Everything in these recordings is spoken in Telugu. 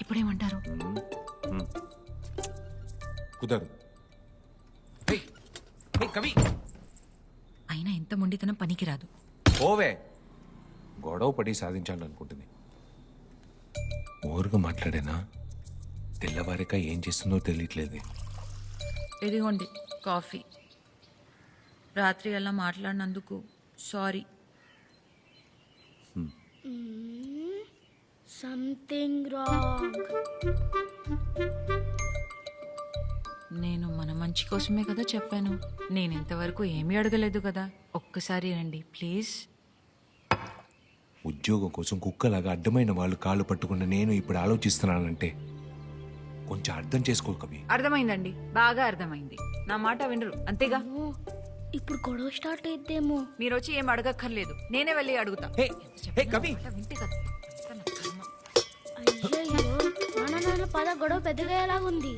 ఇప్పుడేమంటారు? కుదరదు. కవి. అయినా ఎంత మొండితనం పనికిరాదు. ఓవే గొడవ పడి సాధించాలనుకుంటుంది. ఓరుగా మాట్లాడేనా? తెల్లవారిక ఏం చేస్తుందో తెలియట్లేదు. ఇదిగోండి కాఫీ. రాత్రి అలా మాట్లాడినందుకు సారీ. సంథింగ్ రాంగ్ నేను మన మంచి కోసమే కదా చెప్పాను. నేను ఇంతవరకు ఏమీ అడగలేదు కదా. ఒక్కసారి రండి ప్లీజ్. ఉద్యోగం కోసం కుక్కలాగా అడ్డమైన వాళ్ళు కాళ్ళు పట్టుకున్న నేను ఇప్పుడు ఆలోచిస్తున్నానంటే కొంచెం అర్థం చేసుకో కవి. అర్థమైందండి బాగా అర్థమైంది. నా మాట వినరు అంతేగా? ఓ, ఇప్పుడు గొడవ స్టార్ట్ అయిద్దేమో. మీరు వచ్చి ఏం అడగక్కర్లేదు నేనే వెళ్ళి అడుగుతా. హే, హే, కవి. మాట వింటే కదా? పద గొడవ పెద్దగా ఎలాగుంది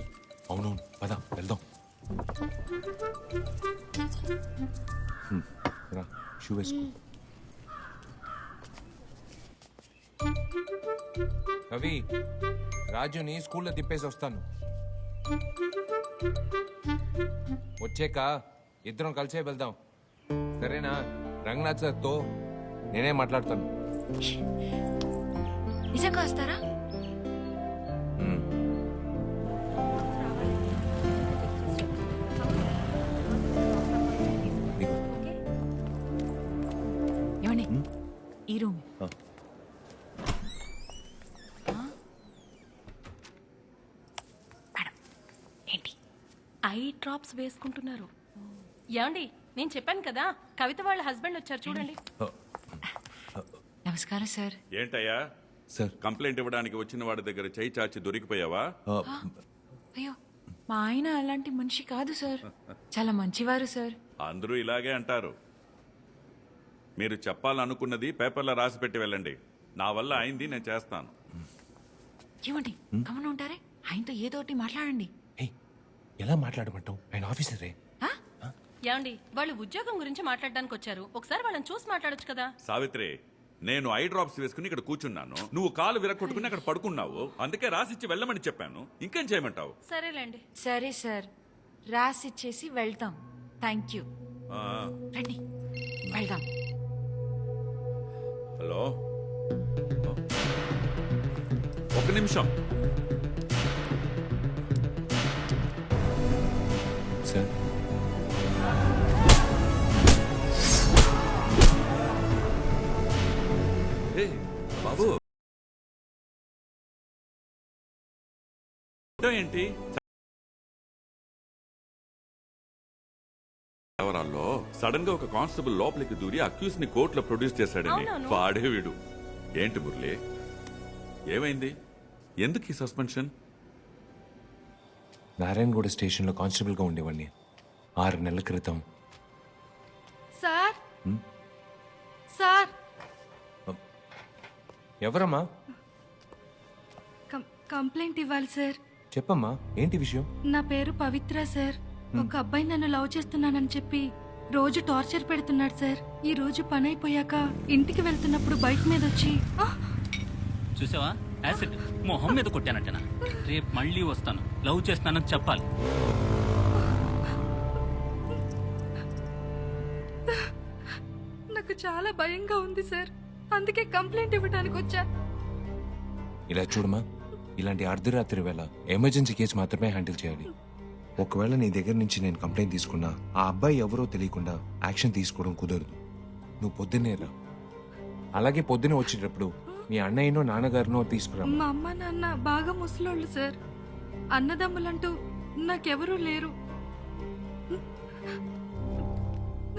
అవునవును పద వెళ్దాం. హ్మ్, రా షూ వేసుకో. కవి రాజుని స్కూల్లో తిప్పేసి వస్తాను. వచ్చాక ఇద్దరం కలిసే వెళ్దాం. సరేనా? రంగనాథ్ సార్తో నేనే మాట్లాడతాను. నిజంగా వస్తారా? హ్మ్. ఏమండి ఈ రూమ్. ఏంటి? ఐ డ్రాప్స్ వేసుకుంటున్నారు. ఏమండి నేను చెప్పాను కదా కవిత వాళ్ళ హస్బెండ్ వచ్చారు చూడండి. నమస్కారం సార్. ఏంటయ్యా? సార్. కంప్లైంట్ ఇవ్వడానికి వచ్చిన వాడి దగ్గర చేయి చాచి దొరికిపోయావా? అయ్యో మా ఆయన అలాంటి మనిషి కాదు సార్. చాలా మంచివారు సార్. అందరూ ఇలాగే అంటారు. మీరు చెప్పాలనుకున్నది పేపర్లో రాసి పెట్టి వెళ్ళండి. నా వల్ల అయింది నేను చేస్తాను. ఏమండి? గమన ఉంటారే? ఆయనతో ఏదో ఒకటి మాట్లాడండి. ఎలా మాట్లాడమంటావు? ఆయన ఆఫీసరే ఆ? ఏమండి? వాళ్ళు ఉద్యోగం గురించి మాట్లాడడానికి వచ్చారు. ఒకసారి వాళ్ళని చూసి మాట్లాడొచ్చు కదా. సావిత్రి నేను ఐ డ్రాప్స్ వేసుకుని ఇక్కడ కూర్చున్నాను. నువ్వు కాలు విరగొట్టుకుని అక్కడ పడుకున్నావు. అందుకే రాసిచ్చి వెళ్ళమని చెప్పాను. ఇంకేం చేయమంటావు? సరేలేండి. సరే సార్. రాసి ఇచ్చేసి వెళ్తాం. Thank you. రండి. వెళ్దాం. హలో? ఒక నిమిషం. సార్. బాబు. ఏంటి సడన్గా ఒక కానిస్టేబుల్ లోపలికి దూరి అక్యూస్ని కోర్టులో ప్రొడ్యూస్ చేశాడని. అవునవును. వాడే వీడు. ఏంటి మురళి? ఏమైంది? ఎందుకు ఈ సస్పెన్షన్? నారాయణగూడ స్టేషన్లో కానిస్టేబుల్గా ఉండేవాడిని. ఆరు నెలల క్రితం. సార్? సార్? ఎవరమ్మా? కం- కంప్లైంట్ ఇవ్వాలి సార్. చెప్పమ్మా ఏంటి విషయం? నా పేరు పవిత్ర సార్. ఒక అబ్బాయి నన్ను లవ్ చేస్తున్నానని చెప్పి రోజు టార్చర్ పెడుతున్నాడు సార్. ఈ రోజు పని అయిపోయాక ఇంటికి వెళ్తున్నప్పుడు బైక్ మీద వచ్చి "ఆ, చూసావా? యాసిడ్ మొహం మీద కొట్టానంటనా? రేపు మళ్ళీ వస్తాను. లవ్ చేస్తానని చెప్పాలి. నాకు చాలా భయంగా ఉంది సార్. అందుకే కంప్లైంట్ ఇవ్వడానికి వచ్చా. ఇలా చూడమా? ఇలాంటి అర్ధరాత్రి వేళ ఎమర్జెన్సీ కేసు మాత్రమే హ్యాండిల్ చేయాలి. ఒకవేళ నీ దగ్గర నుంచి నేను కంప్లైంట్ తీసుకున్నా ఆ అబ్బాయి ఎవరో తెలియకుండా యాక్షన్ తీసుకోవడం కుదరదు. నువ్వు పొద్దున్నే రా. అలాగే పొద్దునే వచ్చేటప్పుడు మీ అన్నయ్యనో నాన్నగారినో తీసుకురా మా అమ్మ నాన్న బాగా ముసలోళ్ళు సార్. అన్నదమ్ములంటూ నాకెవరూ లేరు.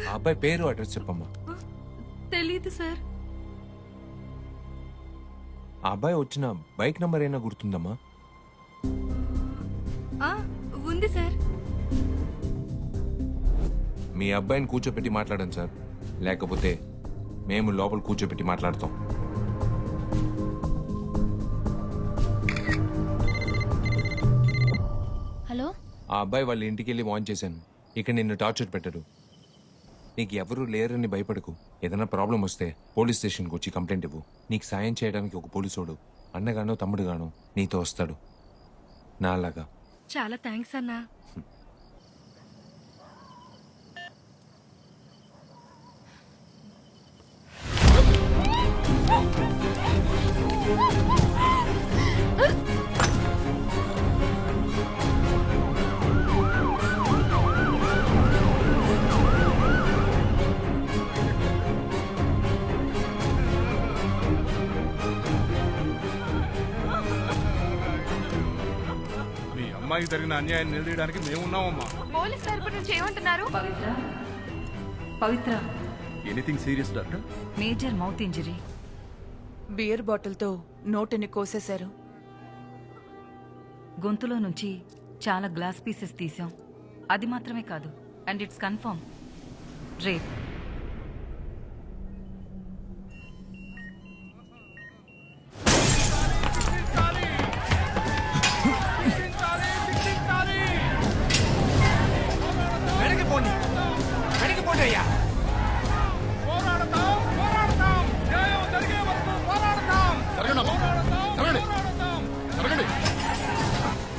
ఆ అబ్బాయి పేరు అడ్రస్ చెప్పమ్మా. తెలీదు సార్. ఆ అబ్బాయి వచ్చిన బైక్ నంబర్ అయినా గుర్తుందమ్మా? ఆ, ఉంది సార్. మీ అబ్బాయిని కూర్చోపెట్టి మాట్లాడండి సార్. లేకపోతే మేము లోపల కూర్చోపెట్టి మాట్లాడతాం. హలో? ఆ అబ్బాయి వాళ్ళ ఇంటికి వెళ్ళి వాన్ చేశాను. ఇక నిన్ను టార్చర్ పెట్టరు. నీకు ఎవరు లేరని భయపడకు. ఏదైనా ప్రాబ్లం వస్తే పోలీస్ స్టేషన్కి వచ్చి కంప్లైంట్ ఇవ్వు. నీకు సాయం చేయడానికి ఒక పోలీసోడు అన్నగానో తమ్ముడుగానో నీతో వస్తాడు. నాలాగా. చాలా థ్యాంక్స్ అన్నా. అమ్మాయికి జరిగిన అన్యాయాన్ని నిలదీయడానికి మేమున్నామమ్మా పోలీస్ తరపు నుంచి ఏమంటున్నారు? Pavitra? Pavitra? Anything serious doctor major mouth injury. Beer బాటిల్తో నోటిని కోసేశారు. గొంతులో నుంచి చాలా గ్లాస్ పీసెస్ తీసాం అది మాత్రమే కాదు అండ్ ఇట్స్ కన్ఫర్మ్. రేప్.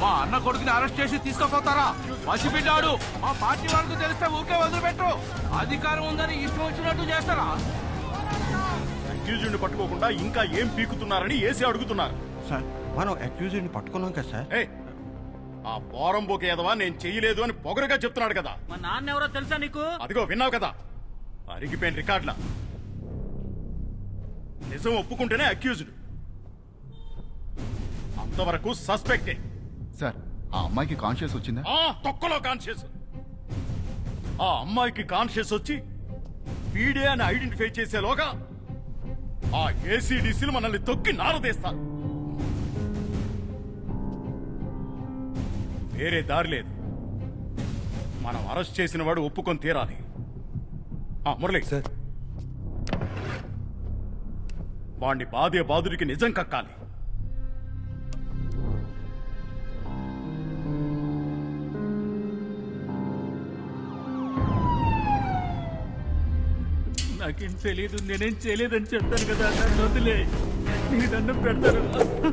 మా అన్న కొడుకుని అరెస్ట్ చేసి తీసుకుపోతారా పసిబిడ్డాడు మా పార్టీ వాళ్ళకు తెలిస్తే ఊకే వదిలిపెట్టు. అధికారం ఉందని ఇష్టం వచ్చినట్టు చేస్తారా? అక్యూజ్డ్ పట్టుకోకుండా ఇంకా ఏం పీకుతున్నారని ఏసీ అడుగుతున్నారు. సార్ మనం అక్యూజ్డ్ పట్టుకున్నాం కదా సార్. ఆ పోరం బోకే ఎదవా నేను చెయ్యలేదు అని పొగరుగా చెప్తున్నాడు కదా. మా నాన్న ఎవరో తెలుసా నీకు? అదిగో విన్నావు కదా. అరిగిపోయిన రికార్డుల. నిజం ఒప్పుకుంటేనే అక్యూజ్డ్. అంతవరకు సస్పెక్టే. సార్ ఆ అమ్మాయికి కాన్షియస్ వచ్చిందా? ఆ తొక్కలో కాన్షియస్. ఆ అమ్మాయికి కాన్షియస్ వచ్చి వీడే అని ఐడెంటిఫై చేసేలోగా ఆ ఏసీడీసీలు మనల్ని తొక్కి నారదేస్తారు వేరే దారి లేదు. మనం అరెస్ట్ చేసిన వాడు ఒప్పుకొని తీరాలి. ఆ మురళి. సార్. వాణ్ణి బాధే బాధుడికి నిజం కక్కాలి. నాకేం తెలియదు నేనేం చేయలేదని చెప్తాను కదా నన్ను వదిలే. నీ నన్ను పెడతాను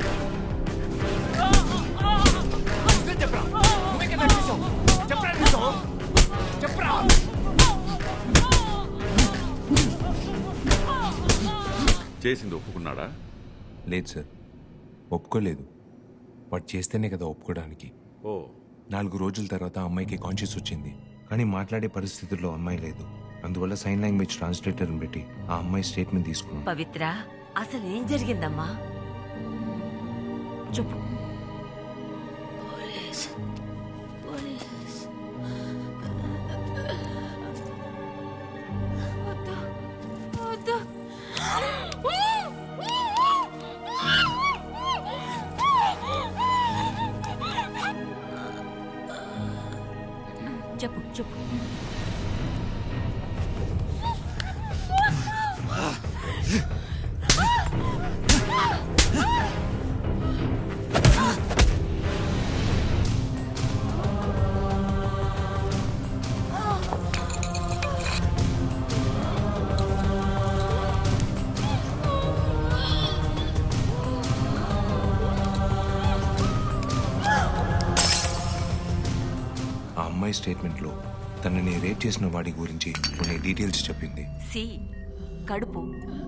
చేసింది ఒప్పుకున్నాడా? లేదు సార్. ఒప్పుకోలేదు. వాడు చేస్తేనే కదా ఒప్పుకోవడానికి. ఓ. నాలుగు రోజుల తర్వాత అమ్మాయికి కాన్షియస్ వచ్చింది. కానీ మాట్లాడే పరిస్థితుల్లో అమ్మాయి లేదు. అందువల్ల సైన్ లాంగ్వేజ్ ట్రాన్స్లేటర్ని పెట్టి ఆ అమ్మాయి స్టేట్మెంట్ తీసుకున్నాం పవిత్ర అసలు ఏం జరిగిందమ్మా? చెప్పు చెప్పు చెప్పు ఆ అమ్మాయి స్టేట్మెంట్లో తనని రేప్ చేసిన వాడి గురించి కొన్ని డీటెయిల్స్ చెప్పింది. సి కడుపు.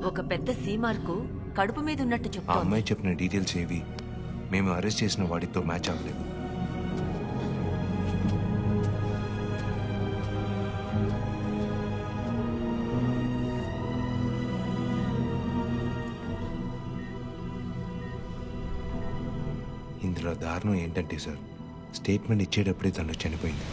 ఒక పెద్ద సి మార్కు కడుపు మీద ఉన్నట్టు ఆ అమ్మాయి చెప్పిన డీటెయిల్స్ ఏవి? మేము అరెస్ట్ చేసిన వాడితో మ్యాచ్ అవ్వలేదు. ఇందులో దారుణం ఏంటంటే సార్ స్టేట్మెంట్ ఇచ్చేటప్పుడే తను చనిపోయింది.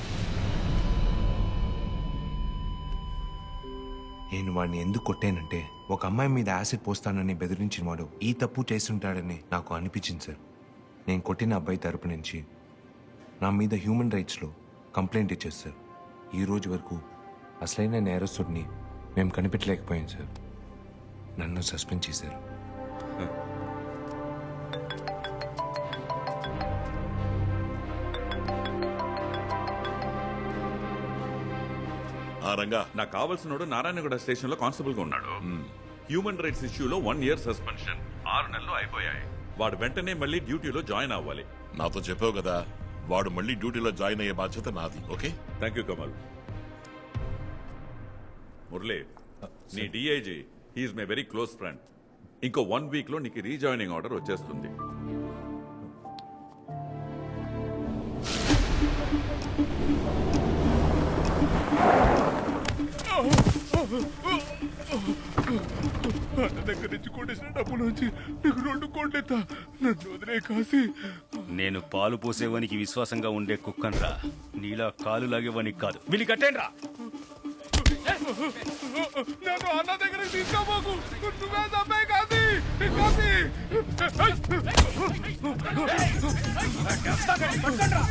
నేను వాడిని ఎందుకు కొట్టానంటే ఒక అమ్మాయి మీద యాసిడ్ పోస్తానని బెదిరించిన వాడు ఈ తప్పు చేస్తుంటాడని నాకు అనిపించింది సార్. నేను కొట్టిన అబ్బాయి తరపు నుంచి నా మీద హ్యూమన్ రైట్స్లో కంప్లైంట్ ఇచ్చారు సార్. ఈ రోజు వరకు అసలైన నేరస్తుడిని మేము కనిపెట్టలేకపోయాం సార్. నన్ను సస్పెండ్ చేశారు. రంగా నాకు కావాల్సినోడు నారాయణగూడ స్టేషన్లో కానిస్టేబుల్గా ఉన్నాడు. హ్యూమన్ రైట్స్ ఇష్యూలో వన్ ఇయర్ సస్పెన్షన్. ఆరు నెలలు అయిపోయాయి. వాడు వెంటనే మళ్ళీ డ్యూటీలో జాయిన్ అవ్వాలి. నాతో చెప్పావు కదా వాడు మళ్ళీ డ్యూటీలో జాయిన్ అయ్యే బాధ్యత నాది okay? Thank you Kamal Murali నీ DIG he's my very close friend ఇంకో వన్ వీక్లో నీకు రీజాయినింగ్ ఆర్డర్ వచ్చేస్తుంది. అన్న దగ్గర నుంచి కొట్టేసిన డబ్బులు వచ్చి నీకు రెండు కోట్లెత్తా నన్ను వదిలే కాసి నేను పాలు పోసేవానికి విశ్వాసంగా ఉండే కుక్కన్రా. నీలా కాలు లాగేవానికి కాదు. వీళ్ళు కట్టేండి రా నన్ను అన్న దగ్గరికి తీసుకోబోకు నువ్వే తప్పే కాసి కాసి పట్టండ్రా.